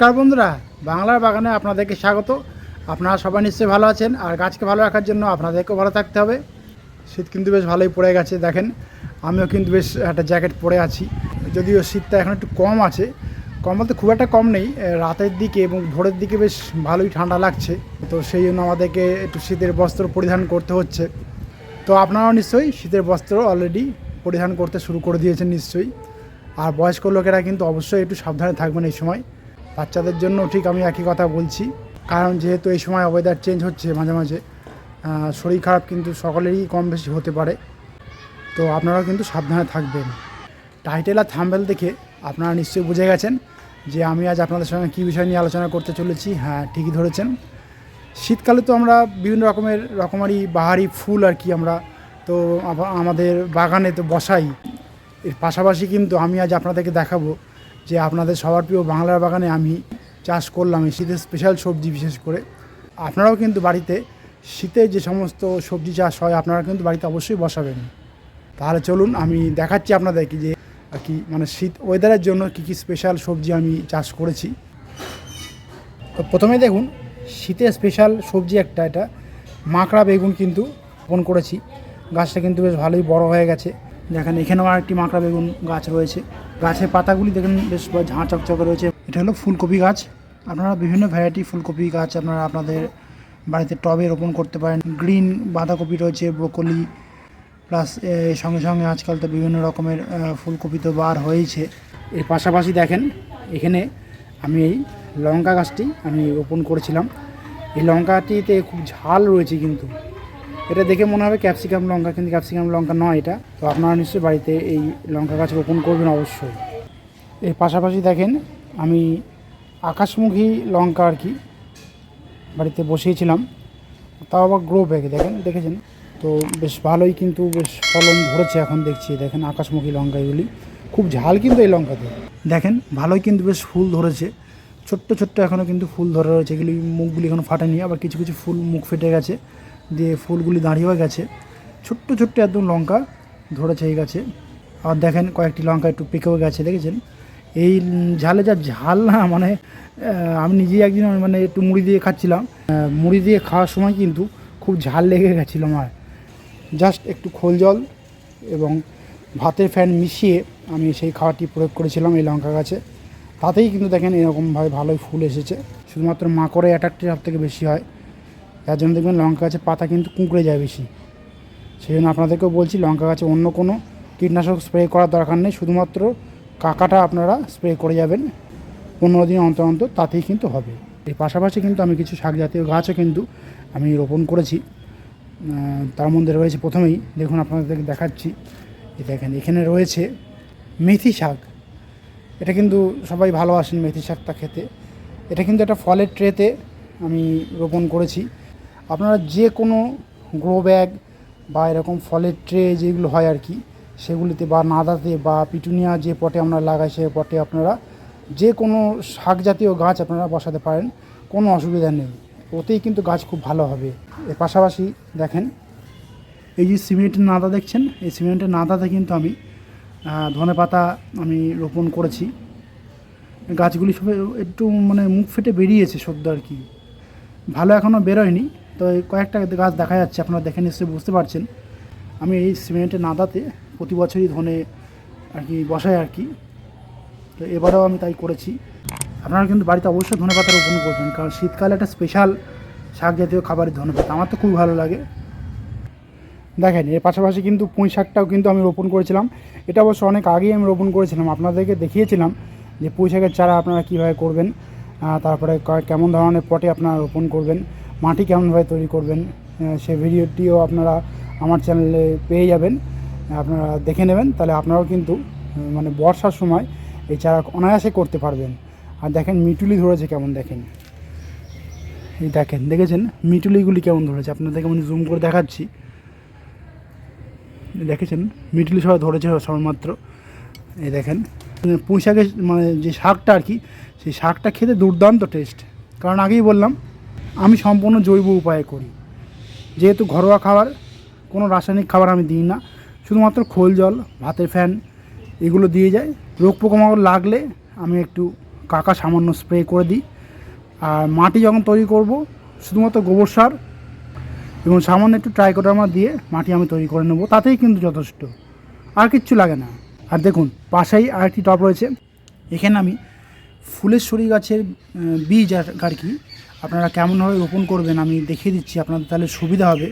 নমস্কার বন্ধুরা, বাংলার বাগানে আপনাদেরকে স্বাগত। আপনারা সবাই নিশ্চয়ই ভালো আছেন, আর গাছকে ভালো রাখার জন্য আপনাদেরকেও ভালো থাকতে হবে। শীত কিন্তু বেশ ভালোই পড়ে গেছে, দেখেন। আমিও কিন্তু বেশ একটা জ্যাকেট পরে আছি। যদিও শীতটা এখন একটু কম আছে, কম বলতে খুব একটা কম নেই। রাতের দিকে এবং ভোরের দিকে বেশ ভালোই ঠান্ডা লাগছে। তো সেই জন্য আমাদেরকে একটু শীতের বস্ত্র পরিধান করতে হচ্ছে। তো আপনারাও নিশ্চয়ই শীতের বস্ত্র অলরেডি পরিধান করতে শুরু করে দিয়েছেন নিশ্চয়ই। আর বয়স্ক লোকেরা কিন্তু অবশ্যই একটু সাবধানে থাকবেন এই সময়। বাচ্চাদের জন্য ঠিক আমি একই কথা বলছি। কারণ যেহেতু এই সময় ওয়েদার চেঞ্জ হচ্ছে মাঝে মাঝে শরীর খারাপ কিন্তু সকলেরই কম বেশি হতে পারে। তো আপনারাও কিন্তু সাবধানে থাকবেন। টাইটেল আর থাম্বেল দেখে আপনারা নিশ্চয়ই বুঝে গেছেন যে আমি আজ আপনাদের সঙ্গে কী বিষয় নিয়ে আলোচনা করতে চলেছি। হ্যাঁ ঠিকই ধরেছেন। শীতকালে তো আমরা বিভিন্ন রকমের, রকমারি বাহারি ফুল আর কি আমরা তো আমাদের বাগানে তো বসাই। এর পাশাপাশি কিন্তু আমি আজ আপনাদেরকে দেখাবো যে আপনাদের সবার প্রিয় বাংলার বাগানে আমি চাষ করলাম এই শীতের স্পেশাল সবজি বিশেষ করে। আপনারাও কিন্তু বাড়িতে শীতে যে সমস্ত সবজি চাষ হয়, আপনারা কিন্তু বাড়িতে অবশ্যই বসাবেন। তাহলে চলুন আমি দেখাচ্ছি আপনাদেরকে যে কি মানে শীত ওয়েদারের জন্য কী কী স্পেশাল সবজি আমি চাষ করেছি। তো প্রথমে দেখুন, শীতের স্পেশাল সবজি একটা, এটা মাকড়া বেগুন কিন্তু রোপণ করেছি। গাছটা কিন্তু বেশ ভালোই বড় হয়ে গেছে। দেখেন, এখানেও আরেকটি মাকড়া বেগুন গাছ রয়েছে। গাছের পাতাগুলি দেখেন, বেশ ঝাঁ চকচকে রয়েছে। এটা হলো ফুলকপি গাছ। আপনারা বিভিন্ন ভ্যারাইটি ফুলকপি গাছ আপনারা আপনাদের বাড়িতে টবে রোপণ করতে পারেন। গ্রিন বাঁধাকপি রয়েছে ব্রোকলি প্লাস সঙ্গে সঙ্গে আজকাল তো বিভিন্ন রকমের ফুলকপি তো বার হয়েছে এর পাশাপাশি দেখেন, এখানে আমি এই লঙ্কা গাছটি আমি রোপণ করেছিলাম। এই লঙ্কাটিতে খুব ঝাল রয়েছে কিন্তু। এটা দেখে মনে হবে ক্যাপসিকাম লঙ্কা, কিন্তু ক্যাপসিকাম লঙ্কা নয় এটা। তো আপনারা নিশ্চয়ই বাড়িতে এই লঙ্কা গাছ রোপণ করবেন অবশ্যই। এর পাশাপাশি দেখেন, আমি আকাশমুখী লঙ্কা আর কি বাড়িতে বসিয়েছিলাম। তাও আবার গ্রো ব্যাগে দেখেন, দেখেছেন? তো বেশ ভালোই কিন্তু বেশ ফলন ধরেছে এখন দেখছি, দেখেন আকাশমুখী লঙ্কা এগুলি খুব ঝাল কিন্তু এই লঙ্কাতে। দেখেন, ভালোই কিন্তু বেশ ফুল ধরেছে। ছোট্ট ছোট্ট এখনও কিন্তু ফুল ধরে রয়েছে, এগুলি মুখগুলি এখনও ফাটেনি, আবার কিছু কিছু ফুল মুখ ফেটে গেছে। দিয়ে ফুলগুলি দাঁড়িয়েও গেছে। ছোট্ট ছোট্ট একদম লঙ্কা ধরেছে এই গাছে। আর দেখেন কয়েকটি লঙ্কা একটু পেকেও গেছে, দেখেছেন? এই ঝালে যা ঝাল না মানে আমি নিজেই একদিন মানে একটু মুড়ি দিয়ে খাচ্ছিলাম। মুড়ি দিয়ে খাওয়ার সময় কিন্তু খুব ঝাল লেগে গেছিল আমার। জাস্ট একটু খোল জল এবং ভাতের ফ্যান মিশিয়ে আমি সেই খাওয়াটি প্রয়োগ করেছিলাম এই লঙ্কা গাছে। তাতেই কিন্তু দেখেন এরকমভাবে ভালোই ফুল এসেছে। শুধুমাত্র মাকড়ে অ্যাটাকটি সব থেকে বেশি হয়। যার জন্য দেখবেন লঙ্কা গাছের পাতা কিন্তু কুঁকড়ে যায় বেশি। সেই জন্য আপনাদেরকেও বলছি লঙ্কা গাছে অন্য কোনো কীটনাশক স্প্রে করার দরকার নেই। শুধুমাত্র কাকাটা আপনারা স্প্রে করে যাবেন পনেরো দিন অন্তর অন্তর, তাতেই কিন্তু হবে। এর পাশাপাশি কিন্তু আমি কিছু শাক জাতীয় গাছও কিন্তু আমি রোপণ করেছি। তার মধ্যে রয়েছে প্রথমেই, দেখুন আপনাদেরকে দেখাচ্ছি। এই দেখেন, এখানে রয়েছে মেথি শাক। এটা কিন্তু সবাই ভালোবাসেন মেথি শাকটা খেতে। এটা কিন্তু একটা ফলের ট্রেতে আমি রোপণ করেছি। আপনারা যে কোনো গ্রো ব্যাগ বা এরকম ফলের ট্রে যেগুলো হয় আর কি, সেগুলিতে বা নাদাতে বা পিটুনিয়া যে পটে আমরা লাগাই, সে পটে আপনারা যে কোনো শাক জাতীয় গাছ আপনারা বসাতে পারেন, কোনো অসুবিধা নেই। ওতেই কিন্তু গাছ খুব ভালো হবে। এর পাশাপাশি দেখেন, এই যে সিমেন্টের নাদা দেখছেন, এই সিমেন্টের নাদাতে কিন্তু আমি ধনে পাতা আমি রোপণ করেছি। গাছগুলি সব একটু মানে মুখ ফেটে বেরিয়েছে সদ্য আর কি। ভালো এখনও বেরোয়নি। তো কয়েকটা গাছ দেখা যাচ্ছে, আপনারা দেখে নিশ্চয়ই বুঝতে পারছেন। আমি এই সিমেন্টের নাদাতে প্রতি বছরই ধনে আর কি বসাই আর কি। তো এবারেও আমি তাই করেছি। আপনারা কিন্তু বাড়িতে অবশ্যই ধনে পাতা রোপণ করবেন, কারণ শীতকালে একটা স্পেশাল শাক জাতীয় খাবারের ধনে পাতা। আমার তো খুব ভালো লাগে। দেখেন, এর পাশাপাশি কিন্তু পুঁই শাকটাও কিন্তু আমি রোপণ করেছিলাম। এটা অবশ্য অনেক আগেই আমি রোপণ করেছিলাম। আপনাদেরকে দেখিয়েছিলাম যে পুঁই শাকের চারা আপনারা কীভাবে করবেন তারপরে কেমন ধরনের পটে আপনারা রোপণ করবেন। মাটি কেমনভাবে তৈরি করবেন সে ভিডিওটিও আপনারা আমার চ্যানেলে পেয়ে যাবেন, আপনারা দেখে নেবেন, তাহলে আপনারাও কিন্তু মানে বর্ষার সময় এই চারা অনায়াসে করতে পারবেন। আর দেখেন মিটুলি ধরেছে কেমন দেখেন। এই দেখেন, দেখেছেন? মিটুলিগুলি কেমন ধরেছে? আপনাদেরকে আমি জুম করে দেখাচ্ছি। দেখেছেন? মিটুলি সবাই ধরেছে সবেমাত্র। এই দেখেন? পুঁই শাকের মানে যে শাকটা আর কি, সেই শাকটা খেতে দুর্দান্ত টেস্ট কারণ আগেই বললাম আমি সম্পূর্ণ জৈব উপায়ে করি। যেহেতু ঘরোয়া খাবার, কোনো রাসায়নিক খাবার আমি দিই না। শুধুমাত্র খোল জল, ভাতের ফ্যান এগুলো দিয়ে যায় রোগ পোকামাকড় লাগলে আমি একটু কাকা সামান্য স্প্রে করে দিই। আর মাটি যখন তৈরি করব, শুধুমাত্র গোবর সার এবং সামান্য একটু ট্রাইকোডার্মা দিয়ে মাটি আমি তৈরি করে নেব, তাতেই কিন্তু যথেষ্ট। আর কিচ্ছু লাগে না। আর দেখুন, পাশেই আরেকটি টব রয়েছে। এখানে আমি ফুলের ফুলেশ্বরী গাছের বীজ আর কি আপনারা কেমনভাবে রোপণ করবেন আমি দেখিয়ে দিচ্ছি, আপনাদের তাহলে সুবিধা হবে।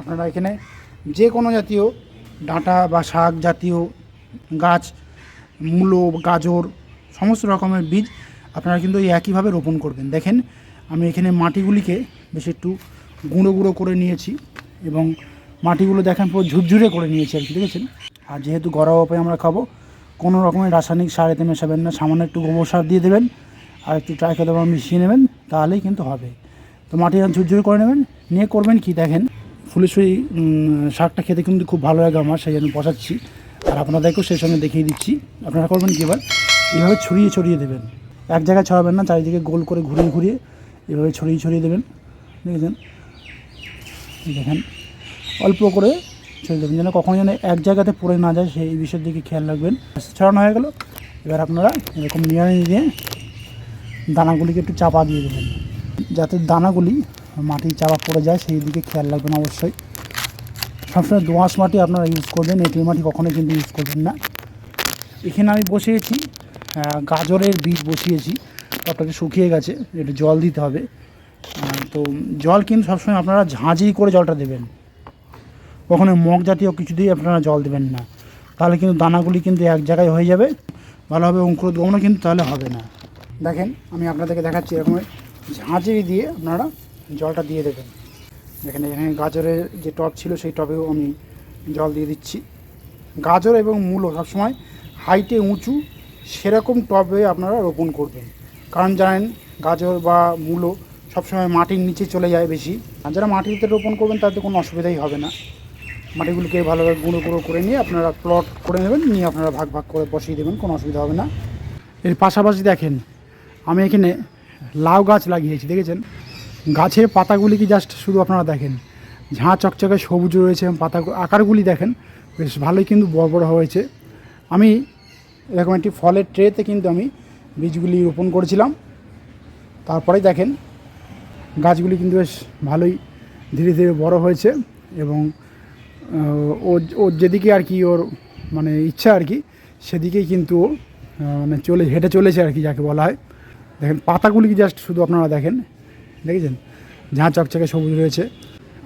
আপনারা এখানে যে কোনো জাতীয় ডাঁটা বা শাক জাতীয় গাছ, মূলো, গাজর, সমস্ত রকমের বীজ আপনারা কিন্তু এই একইভাবে রোপণ করবেন। দেখেন, আমি এখানে মাটিগুলিকে বেশ একটু গুঁড়ো গুঁড়ো করে নিয়েছি এবং মাটিগুলো দেখেন পুরো ঝুরঝুরে করে নিয়েছি আর কি, দেখেছেন? আর যেহেতু উপায়ে আমরা খাব, কোনো রকমের রাসায়নিক সার এতে মেশাবেন না, সামান্য একটু গোবর সার দিয়ে দেবেন আর একটু ট্রাইকোডার্মা মিশিয়ে নেবেন তাহলেই কিন্তু হবে। তো মাটি যখন ঝুরঝুরে করে নেবেন নিয়ে করবেন কি দেখেন? উম, শাকটা খেতে কিন্তু খুব ভালো লাগে আমার সেই জন্য বসাচ্ছি। আর আপনাদেরকেও সেই সঙ্গে দেখিয়ে দিচ্ছি। আপনারা করবেন কি এবার? এভাবে ছড়িয়ে ছড়িয়ে দেবেন। এক জায়গায় ছড়াবেন না চারিদিকে গোল করে ঘুরিয়ে ঘুরিয়ে এভাবে ছড়িয়ে ছড়িয়ে দেবেন। দেখেছেন? দেখেন। অল্প করে ছড়িয়ে দেবেন যেন কখনো যেন এক জায়গাতে পড়ে না যায় সেই বিষয়ের দিকে খেয়াল রাখবেন। ছড়ানো হয়ে গেল। এবার আপনারা এরকম নিয়ে দিয়ে দানাগুলিকে একটু চাপা দিয়ে দেবেন। যাতে দানাগুলি মাটি চাপা পড়ে যায়, সেই দিকে খেয়াল রাখবেন অবশ্যই। সবসময় দোঁয়াশ মাটি আপনারা ইউজ করবেন, এঁটেল মাটি কখনোই কিন্তু ইউজ করবেন না। এখানে আমি বসিয়েছি গাজরের বীজ বসিয়েছি টপটাকে শুকিয়ে গেছে, একটু জল দিতে হবে। তো জল কিন্তু সবসময় আপনারা ঝাঁঝি করে জলটা দেবেন। কখনো মগ জাতীয় কিছু দিয়ে আপনারা জল দেবেন না। তাহলে কিন্তু দানাগুলি কিন্তু এক জায়গায় হয়ে যাবে, ভালোভাবে অঙ্কুর অঙ্কুরোদ্গমনও কিন্তু তাহলে হবে না। দেখেন, আমি আপনাদেরকে দেখাচ্ছি এরকম ঝাঁঝি দিয়ে আপনারা জলটা দিয়ে দেবেন। দেখেন, এখানে গাজরের যে টব ছিল সেই টবেও আমি জল দিয়ে দিচ্ছি। গাজর এবং মূলো সবসময় হাইটে উঁচু সেরকম টবে আপনারা রোপণ করবেন। কারণ জানেন, গাজর বা মূলো সবসময় মাটির নিচে চলে যায় বেশি। আর যারা মাটিতে রোপণ করবেন তাতে কোনো অসুবিধাই হবে না। মাটিগুলিকে ভালোভাবে গুঁড়ো গুঁড়ো করে নিয়ে আপনারা প্লট করে নেবেন, নিয়ে আপনারা ভাগ ভাগ করে বসিয়ে দেবেন, কোনো অসুবিধা হবে না। এর পাশাপাশি দেখেন আমি এখানে লাউ গাছ লাগিয়েছি দেখেছেন? গাছের পাতাগুলি কি জাস্ট শুধু আপনারা দেখেন? ঝাঁ চকচকে সবুজ রয়েছে এবং পাতা আকারগুলি দেখেন বেশ ভালোই কিন্তু বড় বড় হয়েছে। আমি এরকম একটি ফলের ট্রেতে কিন্তু আমি বীজগুলি রোপণ করেছিলাম। তারপরেই দেখেন গাছগুলি কিন্তু বেশ ভালোই ধীরে ধীরে বড় হয়েছে এবং আহ, ও ওর যেদিকে আর কি ওর মানে ইচ্ছা আর কি সেদিকেই কিন্তু মানে চলে হেঁটে চলেছে আর কি যাকে বলা হয়। দেখেন, পাতাগুলি জাস্ট শুধু আপনারা দেখেন? দেখেছেন? ঝাঁ চকচকে সবুজ রয়েছে।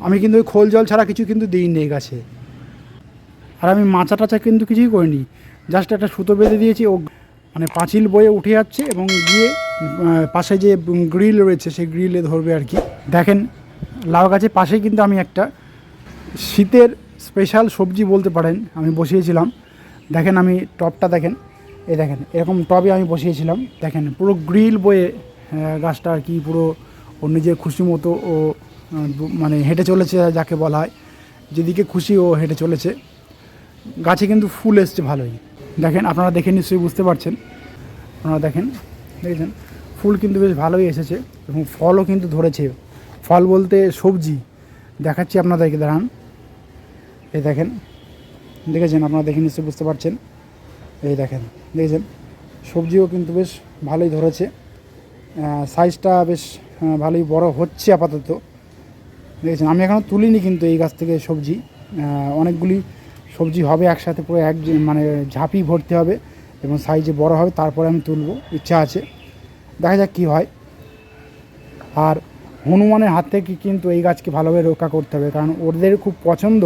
আমি কিন্তু ওই খোল জল ছাড়া কিছু কিন্তু দিইনি এই গাছে। আর আমি মাচা টাচা কিন্তু কিছুই করিনি। জাস্ট একটা সুতো বেঁধে দিয়েছি, ও মানে পাঁচিল বয়ে উঠে যাচ্ছে এবং গিয়ে পাশে যে গ্রিল রয়েছে, সেই গ্রিলে ধরবে আর কি। দেখেন, লাউ গাছের পাশেই কিন্তু আমি একটা শীতের স্পেশাল সবজি বলতে পারেন, আমি বসিয়েছিলাম। দেখেন আমি টবটা দেখেন। এই দেখেন, এরকম টবে আমি বসিয়েছিলাম। দেখেন, পুরো গ্রিল বয়ে গাছটা আর কি, পুরো ওর নিজের খুশি মতো ও মানে হেঁটে চলেছে যাকে বলা হয়। যেদিকে খুশি ও হেঁটে চলেছে। গাছে কিন্তু ফুল এসছে ভালোই। দেখেন, আপনারা দেখে নিশ্চয়ই বুঝতে পারছেন। আপনারা দেখেন, দেখেছেন? ফুল কিন্তু বেশ ভালোই এসেছে এবং ফলও কিন্তু ধরেছে। ফল বলতে সবজি। দেখাচ্ছি আপনাদেরকে, দাঁড়ান। এই দেখেন, দেখেছেন? আপনারা দেখে নিশ্চয়ই বুঝতে পারছেন। এই দেখেন, দেখেছেন? সবজিও কিন্তু বেশ ভালোই ধরেছে। সাইজটা বেশ ভালোই বড় হচ্ছে আপাতত। দেখেছেন? আমি এখনও তুলিনি কিন্তু এই গাছ থেকে সবজি। অনেকগুলি সবজি হবে একসাথে পুরো এক মানে ঝাঁপি ভরতে হবে এবং সাইজে বড় হবে, তারপরে আমি তুলব। ইচ্ছা আছে। দেখা যাক কী হয়। আর হনুমানের হাত থেকে কিন্তু এই গাছকে ভালোভাবে রক্ষা করতে হবে, কারণ ওদের খুব পছন্দ।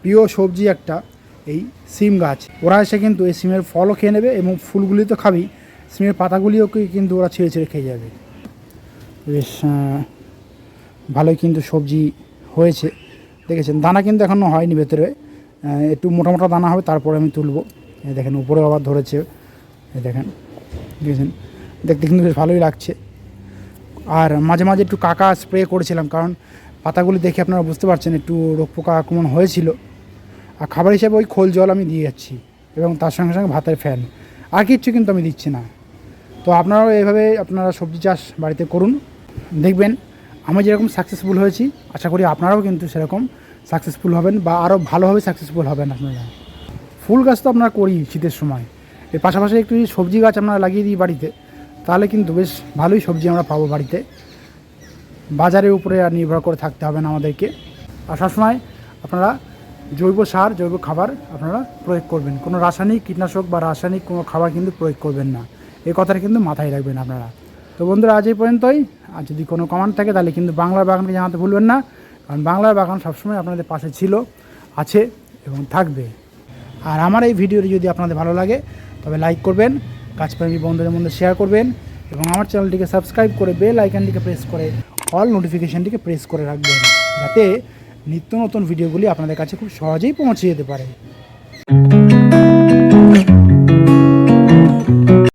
প্রিয় সবজি একটা। এই সিম গাছ। ওরা এসে কিন্তু এই সিমের ফলও খেয়ে নেবে এবং ফুলগুলি তো খাবেই সিমের পাতাগুলিও কিন্তু ওরা ছিঁড়ে ছিঁড়ে খেয়ে যাবে। বেশ ভালোই কিন্তু সবজি হয়েছে। দেখেছেন, দানা কিন্তু এখনও হয়নি ভেতরে। একটু মোটা মোটা দানা হবে, তারপরে আমি তুলবো। দেখেন উপরে আবার ধরেছে। দেখেন, দেখেছেন? দেখতে কিন্তু বেশ ভালোই লাগছে। আর মাঝে মাঝে একটু কাকা স্প্রে করেছিলাম, কারণ পাতাগুলি দেখে আপনারা বুঝতে পারছেন, একটু রোগ পোকা আক্রমণ হয়েছিল। আর খাবার হিসেবে ওই খোল জল আমি দিয়ে যাচ্ছি এবং তার সঙ্গে সঙ্গে ভাতের ফ্যান। আর কিচ্ছু কিন্তু আমি দিচ্ছি না। তো আপনারাও এইভাবে আপনারা সবজি চাষ বাড়িতে করুন। দেখবেন আমি যেরকম সাকসেসফুল হয়েছি, আশা করি আপনারাও কিন্তু সেরকম সাকসেসফুল হবেন বা আরও ভালোভাবে সাকসেসফুল হবেন আপনারা। ফুল গাছ তো আপনারা করি শীতের সময়। এর পাশাপাশি একটু সবজি গাছ আমরা লাগিয়ে দিই বাড়িতে, তাহলে কিন্তু বেশ ভালোই সবজি আমরা পাবো বাড়িতে। বাজারের উপরে আর নির্ভর করে থাকতে হবে না আমাদেরকে। আর সবসময় আপনারা জৈব সার, জৈব খাবার আপনারা প্রয়োগ করবেন। কোনো রাসায়নিক কীটনাশক বা রাসায়নিক কোনো খাবার কিন্তু প্রয়োগ করবেন না। এই কথাটা কিন্তু মাথায় রাখবেন আপনারা। তো বন্ধুরা, আজ এই পর্যন্তই। আর যদি কোনো কমান্ড থাকে, তাহলে কিন্তু বাংলার বাগানকে জানাতে ভুলবেন না। কারণ বাংলার বাগান সবসময় আপনাদের পাশে ছিল, আছে এবং থাকবে। আর আমার এই ভিডিওটি যদি আপনাদের ভালো লাগে, তবে লাইক করবেন গাছপ্রেমী বন্ধুদের মধ্যে শেয়ার করবেন এবং আমার চ্যানেলটিকে সাবস্ক্রাইব করে বেল আইকনটিকে প্রেস করে অল নোটিফিকেশানটিকে প্রেস করে রাখবেন। যাতে নিত্য নতুন ভিডিওগুলি আপনাদের কাছে খুব সহজেই পৌঁছে যেতে পারে।